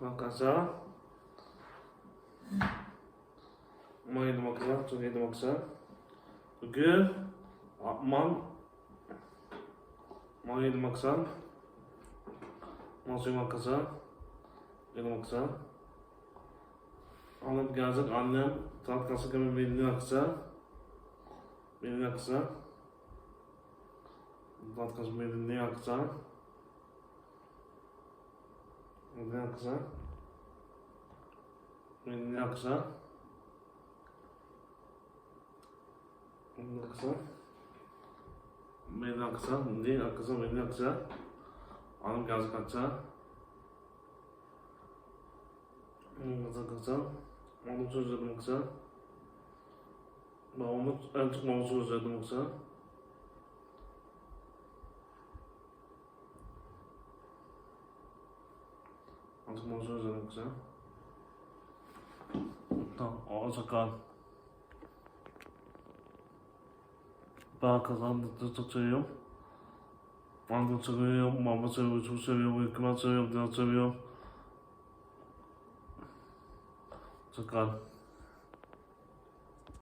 Makasa. Maydı makasa. Çok iyiydi makasa. Gül. Man. Maydı makasa. Masum makasa. Yedi makasa. Alıp gelecek annem. Tat kası gibi belini aksa. Belini aksa. Tat kası belini aksa. Belini aksa. Belini aksa. Belini aksa. Belini aksa. Belini aksa. Belini aksa. Annem gelecek aksa. Kısa kısa. Onu sözledim kısa. Babamı en çok babamı sözledim kısa. Artık babamı sözledim kısa. Tamam, o sakal. Ben kazandıkça seviyorum. Ben de seviyorum, mama seviyor, çok seviyorum, hükümet seviyorum, diğer seviyorum. Sakal.